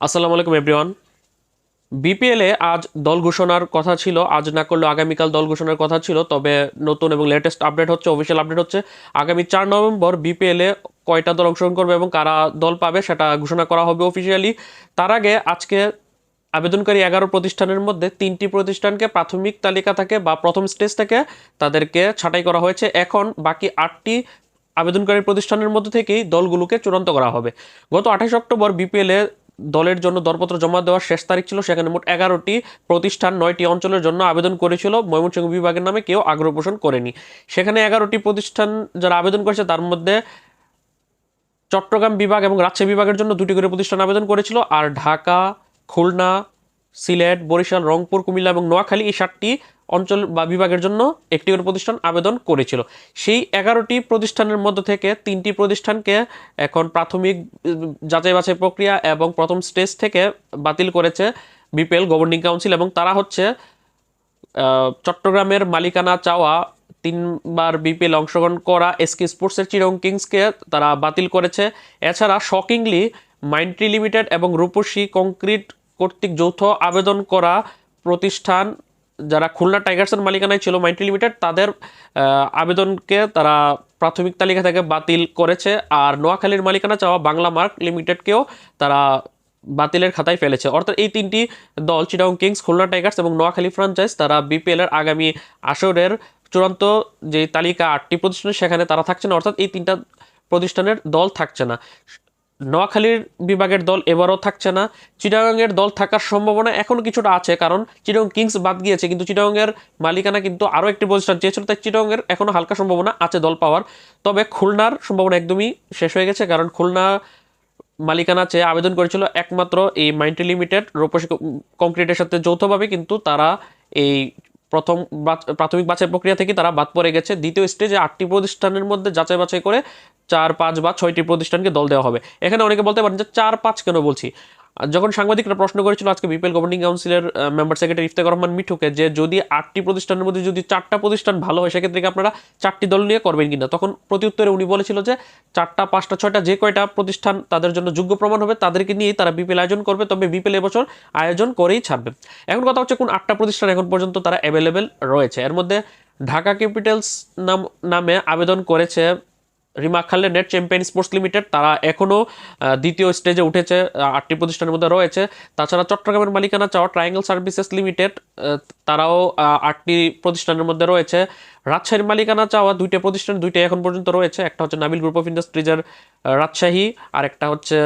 আসসালামু আলাইকুম এভরিওয়ান বিপিএলে আজ দল ঘোষণার কথা ছিল, আজ না করলেও আগামীকাল দল ঘোষণার কথা ছিল, তবে নতুন এবং লেটেস্ট আপডেট হচ্ছে অফিসিয়াল আপডেট হচ্ছে। আগামী চার নভেম্বর বিপিএলে কয়টা দল অংশগ্রহণ করবে এবং কারা দল পাবে সেটা ঘোষণা করা হবে অফিসিয়ালি তার আগে আজকে আবেদনকারী এগারো প্রতিষ্ঠানের মধ্যে তিনটি প্রতিষ্ঠানকে প্রাথমিক তালিকা থেকে বা প্রথম স্টেজ থেকে তাদেরকে ছাঁটাই করা হয়েছে। এখন বাকি আটটি আবেদনকারী প্রতিষ্ঠানের মধ্যে থেকেই দলগুলোকে চূড়ান্ত করা হবে। গত আঠাশ অক্টোবর বিপিএলে দলের জন্য দরপত্র জমা দেওয়ার শেষ তারিখ ছিল। সেখানে মোট এগারোটি প্রতিষ্ঠান, নয়টি অঞ্চলের জন্য আবেদন করেছিল। ময়মনসিংহ বিভাগের নামে কেউ আগ্রহ পোষণ করেনি। সেখানে এগারোটি প্রতিষ্ঠান যারা আবেদন করেছে, তার মধ্যে চট্টগ্রাম বিভাগ এবং রাজশাহী বিভাগের জন্য দুটি করে প্রতিষ্ঠান আবেদন করেছিল। আর ঢাকা, খুলনা, সিলেট, বরিশাল, রংপুর, কুমিল্লা এবং নোয়াখালী এই সাতটি অঞ্চল বা বিভাগের জন্য একটি করে প্রতিষ্ঠান আবেদন করেছিল। সেই এগারোটি প্রতিষ্ঠানের মধ্যে থেকে তিনটি প্রতিষ্ঠানকে এখন প্রাথমিক যাচাই বাছাই প্রক্রিয়া এবং প্রথম স্টেজ থেকে বাতিল করেছে বিপিএল গভর্নিং কাউন্সিল এবং তারা হচ্ছে চট্টগ্রামের মালিকানা চাওয়া তিনবার বিপিএল অংশগ্রহণ করা এসকে স্পোর্টসের চিরং কিংসকে তারা বাতিল করেছে। এছাড়া শকিংলি মাইন্ট্রি লিমিটেড এবং রূপসী কংক্রিট কর্তৃক যৌথ আবেদন করা প্রতিষ্ঠান যারা খুলনা টাইগার্সের মালিকানায় ছিল মাইন্ট্রি লিমিটেড, তাদের আবেদনকে তারা প্রাথমিক তালিকা থেকে বাতিল করেছে। আর নোয়াখালীর মালিকানা চাওয়া বাংলা মার্ক লিমিটেডকেও তারা বাতিলের খাতায় ফেলেছে। অর্থাৎ এই তিনটি দল, চিটাগং কিংস, খুলনা টাইগার্স এবং নোয়াখালী ফ্রাঞ্চাইজ, তারা বিপিএল এর আগামী আসরের চূড়ান্ত যে তালিকা আটটি প্রতিষ্ঠান সেখানে তারা থাকছে না। অর্থাৎ এই তিনটা প্রতিষ্ঠানের দল থাকছে না। নোয়াখালীর বিভাগের দল এবারও থাকছে না। চিটাগাংয়ের দল থাকার সম্ভাবনা এখনও কিছুটা আছে, কারণ চিটাগং কিংস বাদ গিয়েছে, কিন্তু চিটাগংয়ের মালিকানা কিন্তু আরও একটি প্রতিষ্ঠান চেয়েছিল তাই চিটাগংয়ের এখনও হালকা সম্ভাবনা আছে দল পাওয়ার। তবে খুলনার সম্ভাবনা একদমই শেষ হয়ে গেছে, কারণ খুলনা মালিকানা চেয়ে আবেদন করেছিল একমাত্র এই মাইন্ট্রি লিমিটেড রূপসী কংক্রিটের সাথে যৌথভাবে, কিন্তু তারা এই প্রথম প্রাথমিক বাছাই প্রক্রিয়া থেকে তারা বাদ পড়ে গেছে। দ্বিতীয় স্টেজে আটটি প্রতিষ্ঠানের মধ্যে যাচাই বাছাই করে চার, পাঁচ বা ছয়টি প্রতিষ্ঠানকে দল দেওয়া হবে। এখানে অনেকে বলতে পারেন যে চার, পাঁচ কেন বলছি? যখন সাংবাদিকরা প্রশ্ন করেছিল আজকে বিপিএল গভর্নিং কাউন্সিলের মেম্বার সেক্রেটারি ইফতেখার রহমান মিঠুকে যে যদি আটটি প্রতিষ্ঠানের মধ্যে যদি চারটা প্রতিষ্ঠান ভালো হয়, সেক্ষেত্রে আপনারা চারটি দল নিয়ে করবেন কিনা? তখন প্রত্যুত্তরে উনি বলেছিল যে চারটা, পাঁচটা, ছয়টা যে কয়টা প্রতিষ্ঠান তাদের জন্য যোগ্য প্রমাণ হবে, তাদেরকে নিয়েই তারা বিপিএল আয়োজন করবে। তবে বিপিএল এবছর আয়োজন করেই ছাড়বে। এখন কথা হচ্ছে কোন আটটা প্রতিষ্ঠান এখন পর্যন্ত তারা অ্যাভেলেবেল রয়েছে। এর মধ্যে ঢাকা ক্যাপিটালস নাম, নামে আবেদন করেছে রিমা খাল্লে নেট চ্যাম্পিয়ন স্পোর্টস লিমিটেড, তারা এখনও দ্বিতীয় স্টেজে উঠেছে আটটি প্রতিষ্ঠানের মধ্যে রয়েছে। তাছাড়া চট্টগ্রামের মালিকানা চাওয়া ট্রায়াঙ্গেল সার্ভিসেস লিমিটেড তারাও আটটি প্রতিষ্ঠানের মধ্যে রয়েছে। রাজশাহীর মালিকানা চাওয়া দুইটা প্রতিষ্ঠান, দুইটা এখন পর্যন্ত রয়েছে। একটা হচ্ছে নাবিল গ্রুপ অফ ইন্ডাস্ট্রিজের রাজশাহী আর একটা হচ্ছে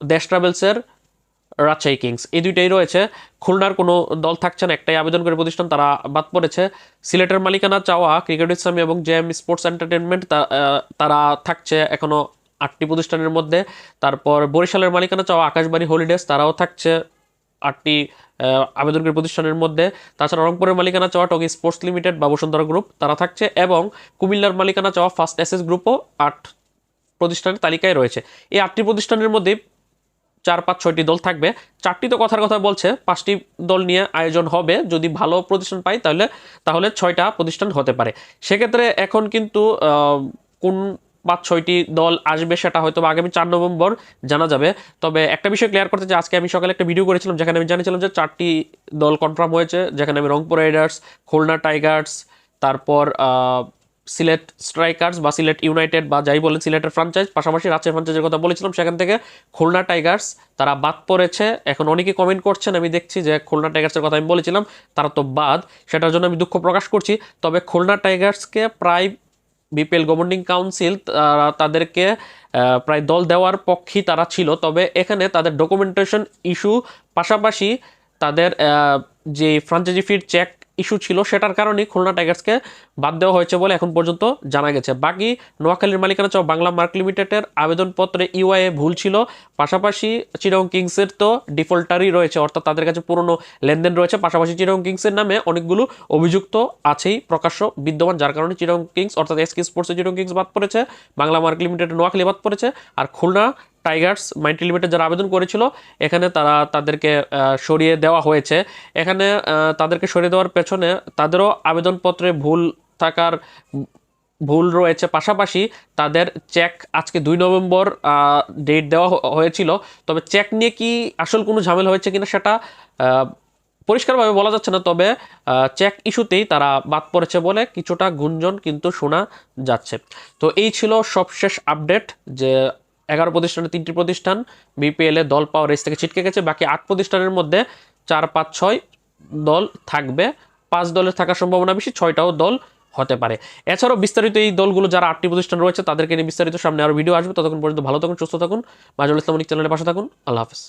দেশ ট্রাভেলসের। রাজশাহী কিংস। এই দুইটাই রয়েছে। খুলনার কোনো দল থাকছে না, একটাই আবেদন করে প্রতিষ্ঠান, তারা বাদ পড়েছে। সিলেটের মালিকানা চাওয়া ক্রিকেট ইসলামী এবং জেএম স্পোর্টস এন্টারটেনমেন্ট তারা থাকছে এখনও আটটি প্রতিষ্ঠানের মধ্যে। তারপর বরিশালের মালিকানা চাওয়া আকাশবাণী হলিডেজ তারাও থাকছে আটটি আবেদনকারী প্রতিষ্ঠানের মধ্যে। তাছাড়া রংপুরের মালিকানা চাওয়া টকি স্পোর্টস লিমিটেড বা বসুন্ধরা গ্রুপ, তারা থাকছে এবং কুমিল্লার মালিকানা চাওয়া ফার্স্ট এসএস গ্রুপও আট প্রতিষ্ঠানের তালিকায় রয়েছে। এই আটটি প্রতিষ্ঠানের মধ্যে চার পাঁচ ছয়টি দল থাকবে। চারটি তো কথার কথা বলছে, পাঁচটি দল নিয়ে আয়োজন হবে। যদি ভালো প্রতিষ্ঠান পাই তাহলে তাহলে ছয়টা প্রতিষ্ঠান হতে পারে। সেক্ষেত্রে এখন কিন্তু কোন পাঁচ, ছয়টি দল আসবে সেটা হয়তো আগামী চার নভেম্বর জানা যাবে। তবে একটা বিষয় ক্লিয়ার করতে চাই, আজকে আমি সকালে একটা ভিডিও করেছিলাম যেখানে আমি জানিয়েছিলাম যে চারটি দল কনফার্ম হয়েছে। যেখানে আমি রংপুর রাইডার্স, খুলনা টাইগার্স, তারপর সিলেট স্ট্রাইকার্স বা সিলেট ইউনাইটেড বা যাই বলেন সিলেটের ফ্রাঞ্চাইজ পাশাপাশি রাজশাহী ফ্রাঞ্চাইজের কথা বলেছিলাম, সেখান থেকে খুলনা টাইগার্স, তারা বাদ পড়েছে। এখন অনেকে কমেন্ট করছেন, আমি দেখছি যে খুলনা টাইগার্সের কথা আমি বলেছিলাম, তারা তো বাদ, সেটার জন্য আমি দুঃখ প্রকাশ করছি। তবে খুলনা টাইগার্সকে প্রায় বিপিএল গভর্নিং কাউন্সিল তাদেরকে প্রায় দল দেওয়ার পক্ষেই তারা ছিল। তবে এখানে তাদের ডকুমেন্টেশন ইস্যু পাশাপাশি তাদের যে ফ্রাঞ্চাইজি ফির চেক ইস্যু ছিল সেটার কারণেই খুলনা টাইগার্সকে বাদ দেওয়া হয়েছে বলে এখন পর্যন্ত জানা গেছে। বাকি নোয়াখালীর মালিকানা চাও বাংলা মার্ক লিমিটেডের আবেদনপত্রে ইউআইএ ভুল ছিল। পাশাপাশি চিরং কিংসের তো ডিফল্টারই রয়েছে, অর্থাৎ তাদের কাছে পুরনো লেনদেন রয়েছে। পাশাপাশি চিরং কিংসের নামে অনেকগুলো অভিযুক্ত আছেই প্রকাশ্য বিদ্যমান, যার কারণে চিরং কিংস, অর্থাৎ এসকে স্পোর্টসে চিরং কিংস বাদ পড়েছে, বাংলা মার্ক লিমিটেড নোয়াখালী বাদ পড়েছে। আর খুলনা টাইগার্স, মাইন্ট্রি লিমিটেড যারা আবেদন করেছিল, এখানে তারা তাদেরকে সরিয়ে দেওয়া হয়েছে। এখানে তাদেরকে সরিয়ে দেওয়ার পেছনে তাদেরও আবেদনপত্রে ভুল থাকার ভুল রয়েছে। পাশাপাশি তাদের চেক আজকে দুই নভেম্বর ডেট দেওয়া হয়েছিল। তবে চেক নিয়ে কি আসল কোনো ঝামেলা হয়েছে কিনা সেটা পরিষ্কারভাবে বলা যাচ্ছে না। তবে চেক ইস্যুতেই তারা বাদ পড়েছে বলে কিছুটা গুঞ্জন কিন্তু শোনা যাচ্ছে। তো এই ছিল সবশেষ আপডেট যে এগারো প্রতিষ্ঠানের তিনটি প্রতিষ্ঠান। বিপিএলে দল পাওয়ার রেস থেকে ছিটকে গেছে। বাকি আট প্রতিষ্ঠানের মধ্যে চার, পাঁচ, ছয় দল থাকবে। পাঁচ দলের থাকার সম্ভাবনা বেশি, ছয়টাও দল হতে পারে। এছাড়াও বিস্তারিত এই দলগুলো যারা আটটি প্রতিষ্ঠান রয়েছে, তাদেরকে নিয়ে বিস্তারিত সামনে আরও ভিডিও আসবে। ততক্ষণ পর্যন্ত ভালো থাকুন, সুস্থ থাকুন। মাজুল ইসলামিক চ্যানেলের পাশে থাকুন। আল্লাহ হাফেজ।